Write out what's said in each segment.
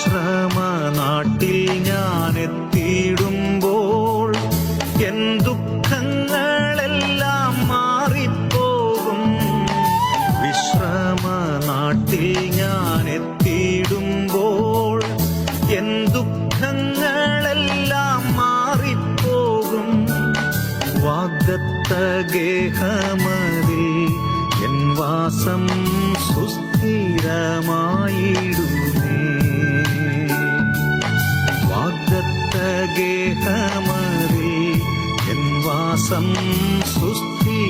ആശ്രമ നാട്ടിൽ ഞാൻ എത്തിയിടുമ്പോൾ എൻ ദുഃഖങ്ങളെല്ലാം മാറിപ്പോകും. വിശ്രമ നാട്ടിൽ ഞാൻ എത്തിയിടുമ്പോൾ എൻ ദുഃഖങ്ങളെല്ലാം മാറിപ്പോകും. വാഗ്ദത്ത ഗേഹമതിൽ എൻ വാസം സുസ്ഥിരമായിടും. ஆர்த்த கேகமரே என் வாசம் சுஸ்தி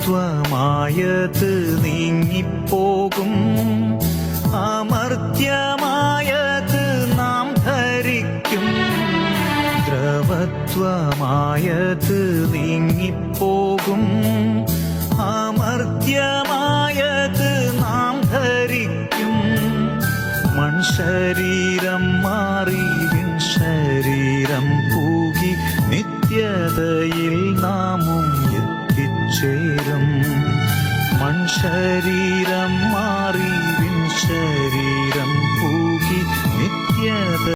ദ്രവത്വമായത് നീങ്ങിപ്പോകും. അമർത്യമായത് നാം ധരിക്കും. ദ്രവത്വമായത് നീങ്ങിപ്പോകും. അമർത്യമായത് നാം ധരിക്കും. മൺശരീരം മാറി ശരീരം പൂകി നിത്യതയിൽ നാമും ചേരും മൺശരീരം മാറി ശരീരം പൂകി നിത്യത